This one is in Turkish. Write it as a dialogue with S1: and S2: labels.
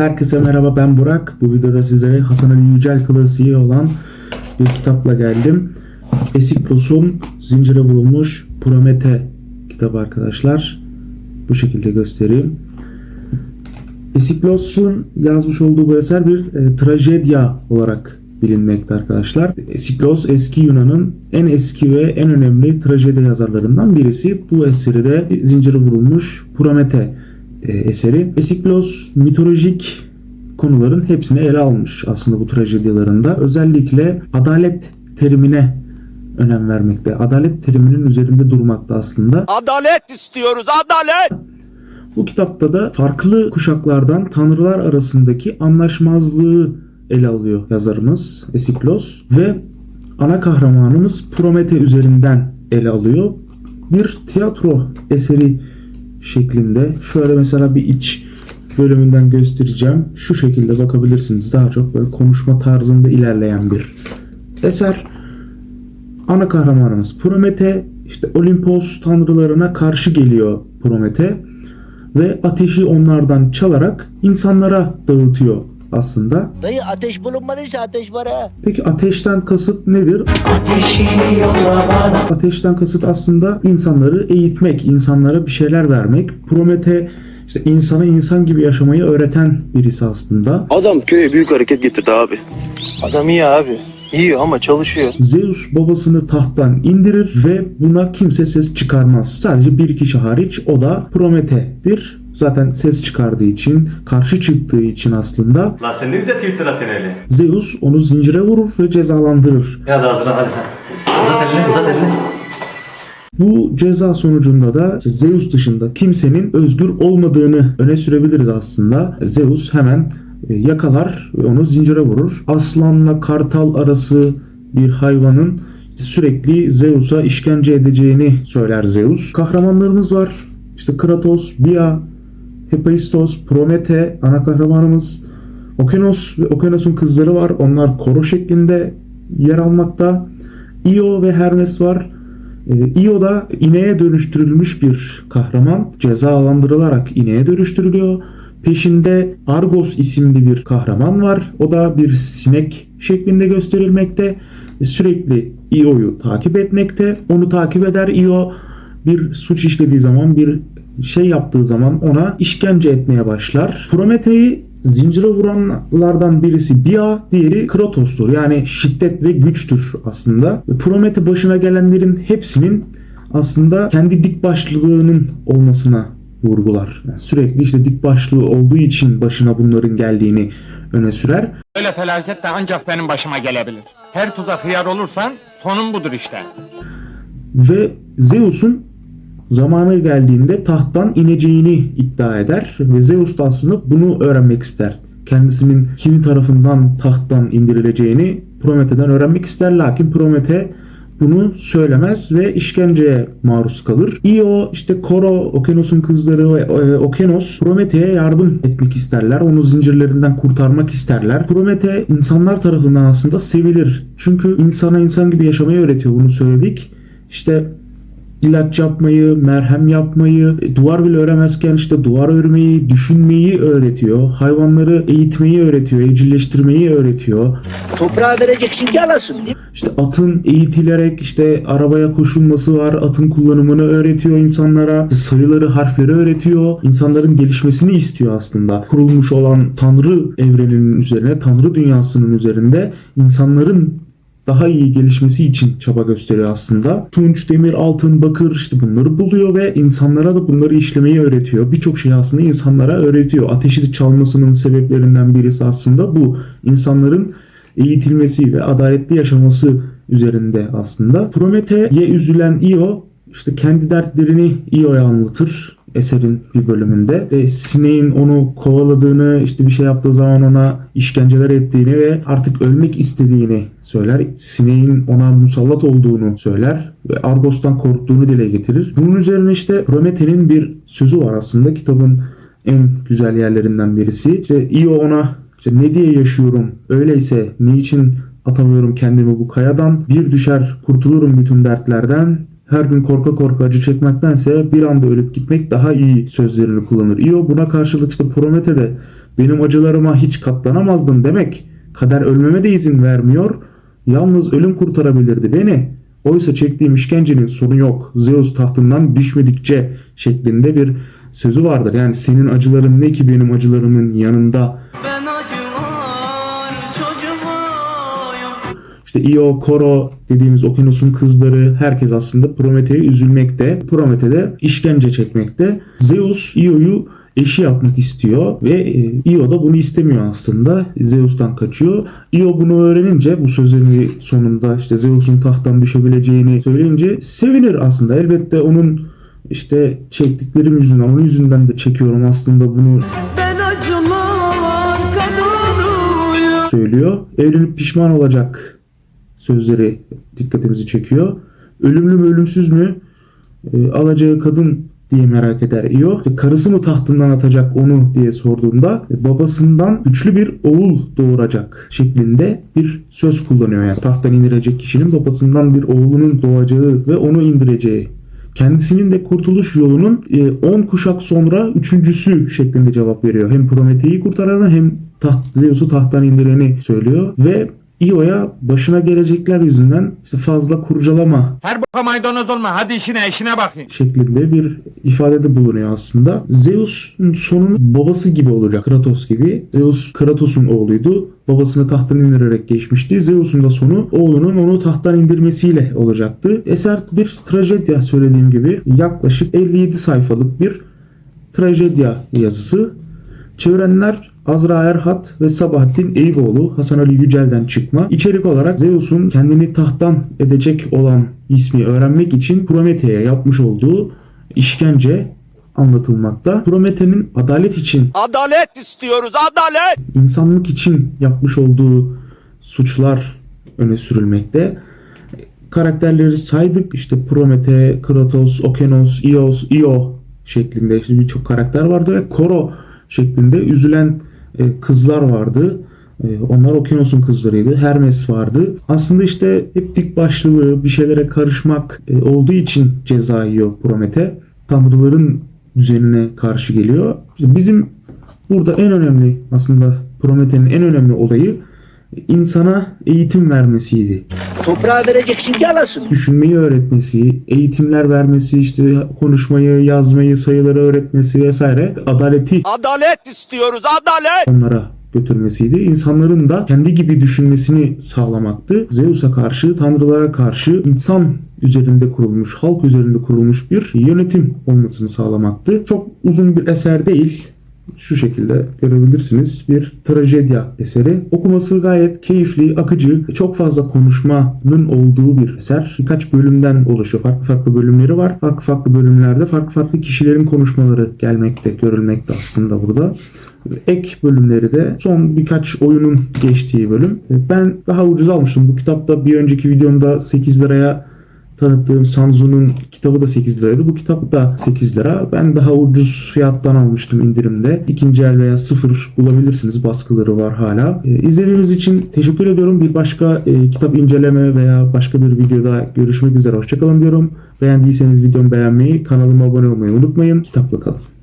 S1: Herkese merhaba ben Burak. Bu videoda sizlere Hasan Ali Yücel klasiği olan bir kitapla geldim. Esiklos'un Zincire Vurulmuş Promete kitabı arkadaşlar. Bu şekilde göstereyim. Esiklos'un yazmış olduğu bu eser bir e, trajedya olarak bilinmekte arkadaşlar. Esiklos eski Yunan'ın en eski ve en önemli trajedi yazarlarından birisi. Bu eseri de Zincire Vurulmuş Promete e, eseri. Esiklos mitolojik konuların hepsini ele almış aslında bu trajedyalarında. Özellikle adalet terimine önem vermekte. Adalet teriminin üzerinde durmakta aslında.
S2: Adalet istiyoruz, adalet!
S1: Bu kitapta da farklı kuşaklardan tanrılar arasındaki anlaşmazlığı ele alıyor yazarımız Esiklos ve ana kahramanımız Promete üzerinden ele alıyor. Bir tiyatro eseri şeklinde şöyle mesela bir iç bölümünden göstereceğim. Şu şekilde bakabilirsiniz. Daha çok böyle konuşma tarzında ilerleyen bir eser. Ana kahramanımız Promete işte Olimpos tanrılarına karşı geliyor Promete ve ateşi onlardan çalarak insanlara dağıtıyor aslında.
S3: Dayı ateş bulunmadıysa ateş var ha.
S1: Peki ateşten kasıt nedir?
S4: Ateşini yolla bana
S1: Ateşten kasıt aslında insanları eğitmek, insanlara bir şeyler vermek. Promete işte insana insan gibi yaşamayı öğreten birisi aslında.
S5: Adam köye büyük hareket getirdi abi.
S6: Adam iyi abi. İyi ama çalışıyor.
S1: Zeus babasını tahttan indirir ve buna kimse ses çıkarmaz. Sadece bir kişi hariç o da Promete'dir. Zaten ses çıkardığı için, karşı çıktığı için aslında
S7: Lan sen ne güzel Twitter atın öyle.
S1: Zeus onu zincire vurur ve cezalandırır.
S7: Ya da hazırlan hadi. Uzat elini, uzat elini.
S1: Bu ceza sonucunda da Zeus dışında kimsenin özgür olmadığını öne sürebiliriz aslında. Zeus hemen e, yakalar ve onu zincire vurur. Aslanla kartal arası bir hayvanın sürekli Zeus'a işkence edeceğini söyler Zeus. Kahramanlarımız var. İşte Kratos, Bia, Hephaistos, Promete ana kahramanımız. Okenos ve Okenos'un kızları var. Onlar koro şeklinde yer almakta. Io ve Hermes var. Ee, Io da ineğe dönüştürülmüş bir kahraman. Cezalandırılarak ineğe dönüştürülüyor. Peşinde Argos isimli bir kahraman var. O da bir sinek şeklinde gösterilmekte. Sürekli Io'yu takip etmekte. Onu takip eder Io. Bir suç işlediği zaman bir şey yaptığı zaman ona işkence etmeye başlar. Promete'yi zincire vuranlardan birisi Bia, diğeri Kratos'tur. Yani şiddet ve güçtür aslında. Promete başına gelenlerin hepsinin aslında kendi dik başlılığının olmasına vurgular. Yani sürekli işte dik başlığı olduğu için başına bunların geldiğini öne sürer.
S8: Böyle felaket de ancak benim başıma gelebilir. Her tuzak hıyar olursan sonun budur işte.
S1: ve Zeus'un zamanı geldiğinde tahttan ineceğini iddia eder ve Zeus da aslında bunu öğrenmek ister. Kendisinin kimin tarafından tahttan indirileceğini Promethe'den öğrenmek ister lakin Promete bunu söylemez ve işkenceye maruz kalır. Io, işte Koro, Okenos'un kızları ve e, Okenos Promethe'ye yardım etmek isterler. Onu zincirlerinden kurtarmak isterler. Promete insanlar tarafından aslında sevilir. Çünkü insana insan gibi yaşamayı öğretiyor. Bunu söyledik. İşte ilaç yapmayı, merhem yapmayı, e, duvar bile öremezken işte duvar örmeyi, düşünmeyi öğretiyor. Hayvanları eğitmeyi öğretiyor, evcilleştirmeyi öğretiyor.
S3: Toprağa vereceksin ki alasın değil mi?
S1: İşte atın eğitilerek işte arabaya koşulması var. Atın kullanımını öğretiyor insanlara. Sayıları, harfleri öğretiyor. İnsanların gelişmesini istiyor aslında. Kurulmuş olan Tanrı evreninin üzerine, Tanrı dünyasının üzerinde insanların daha iyi gelişmesi için çaba gösteriyor aslında. Tunç, demir, altın, bakır işte bunları buluyor ve insanlara da bunları işlemeyi öğretiyor. Birçok şeyi aslında insanlara öğretiyor. Ateşi çalmasının sebeplerinden birisi aslında bu. İnsanların eğitilmesi ve adaletli yaşaması üzerinde aslında. Promethe'ye üzülen Io işte kendi dertlerini Io'ya anlatır eserin bir bölümünde. E, sineğin onu kovaladığını, işte bir şey yaptığı zaman ona işkenceler ettiğini ve artık ölmek istediğini söyler. Sineğin ona musallat olduğunu söyler ve Argos'tan korktuğunu dile getirir. Bunun üzerine işte Promethe'nin bir sözü var aslında kitabın en güzel yerlerinden birisi. İşte Io ona işte ne diye yaşıyorum? Öyleyse niçin atamıyorum kendimi bu kayadan? Bir düşer kurtulurum bütün dertlerden. Her gün korka korka acı çekmektense bir anda ölüp gitmek daha iyi sözlerini kullanır. Io buna karşılık işte Promete de benim acılarıma hiç katlanamazdın demek. Kader ölmeme de izin vermiyor. Yalnız ölüm kurtarabilirdi beni. Oysa çektiğim işkencenin sonu yok. Zeus tahtından düşmedikçe şeklinde bir sözü vardır. Yani senin acıların ne ki benim acılarımın yanında. İşte Io, Koro dediğimiz okyanusun kızları herkes aslında Promethe'ye üzülmekte. Promete de işkence çekmekte. Zeus Io'yu eşi yapmak istiyor ve e, Io da bunu istemiyor aslında. Zeus'tan kaçıyor. Io bunu öğrenince bu sözlerini sonunda işte Zeus'un tahttan düşebileceğini söyleyince sevinir aslında. Elbette onun işte çektiklerim yüzünden, onun yüzünden de çekiyorum aslında bunu söylüyor. Evlenip pişman olacak sözleri dikkatimizi çekiyor. Ölümlü mü ölümsüz mü E, alacağı kadın diye merak eder İyo. İşte karısı mı tahtından atacak onu diye sorduğunda e, babasından güçlü bir oğul doğuracak şeklinde bir söz kullanıyor. Yani tahttan indirecek kişinin babasından bir oğlunun doğacağı ve onu indireceği. Kendisinin de kurtuluş yolunun 10 kuşak sonra üçüncüsü şeklinde cevap veriyor. Hem Prometheus'u kurtaranı hem taht, Zeus'u tahttan indireni söylüyor ve Io'ya başına gelecekler yüzünden işte fazla kurcalama
S8: Her boka maydanoz olma. Hadi işine işine bakayım.
S1: şeklinde bir ifadede bulunuyor aslında. Zeus'un sonu babası gibi olacak. Kratos gibi. Zeus Kratos'un oğluydu. Babasını tahttan indirerek geçmişti. Zeus'un da sonu oğlunun onu tahttan indirmesiyle olacaktı. Eser bir trajedya söylediğim gibi. Yaklaşık 57 sayfalık bir trajedya yazısı. Çevirenler Azra Erhat ve Sabahattin Eyüboğlu Hasan Ali Yücel'den çıkma. İçerik olarak Zeus'un kendini tahttan edecek olan ismi öğrenmek için Promethe'ye yapmış olduğu işkence anlatılmakta. Promethe'nin adalet için,
S2: Adalet istiyoruz adalet.
S1: insanlık için yapmış olduğu suçlar öne sürülmekte. Karakterleri saydık. İşte Promete, Kratos, Okeanos, Ios, Io şeklinde işte birçok karakter vardı ve Koro şeklinde üzülen e, kızlar vardı. E, onlar Okyanos'un kızlarıydı. Hermes vardı. Aslında işte hep dik başlılığı, bir şeylere karışmak e, olduğu için ceza yiyor Promete. Tanrıların düzenine karşı geliyor. İşte bizim burada en önemli aslında Promethe'nin en önemli olayı insana eğitim vermesiydi
S3: Toprağa vereceksin ki alasın.
S1: düşünmeyi öğretmesi, eğitimler vermesi, işte konuşmayı, yazmayı, sayıları öğretmesi vesaire adaleti
S2: Adalet istiyoruz adalet.
S1: onlara götürmesiydi. İnsanların da kendi gibi düşünmesini sağlamaktı. Zeus'a karşı, tanrılara karşı insan üzerinde kurulmuş, halk üzerinde kurulmuş bir yönetim olmasını sağlamaktı. Çok uzun bir eser değil. Şu şekilde görebilirsiniz. Bir trajedya eseri. Okuması gayet keyifli, akıcı, çok fazla konuşmanın olduğu bir eser. Birkaç bölümden oluşuyor. Farklı farklı bölümleri var. Farklı farklı bölümlerde farklı farklı kişilerin konuşmaları gelmekte, görülmekte aslında burada ek bölümleri de son birkaç oyunun geçtiği bölüm. Ben daha ucuz almıştım. Bu kitapta bir önceki videomda 8 liraya tanıttığım Sanzu'nun kitabı da 8 liraydı. Bu kitap da 8 lira. Ben daha ucuz fiyattan almıştım indirimde. İkinci el veya sıfır bulabilirsiniz. Baskıları var hala. Ee, izlediğiniz için teşekkür ediyorum. Bir başka e, kitap inceleme veya başka bir videoda görüşmek üzere. Hoşçakalın diyorum. Beğendiyseniz videomu beğenmeyi, kanalıma abone olmayı unutmayın. Kitapla kalın.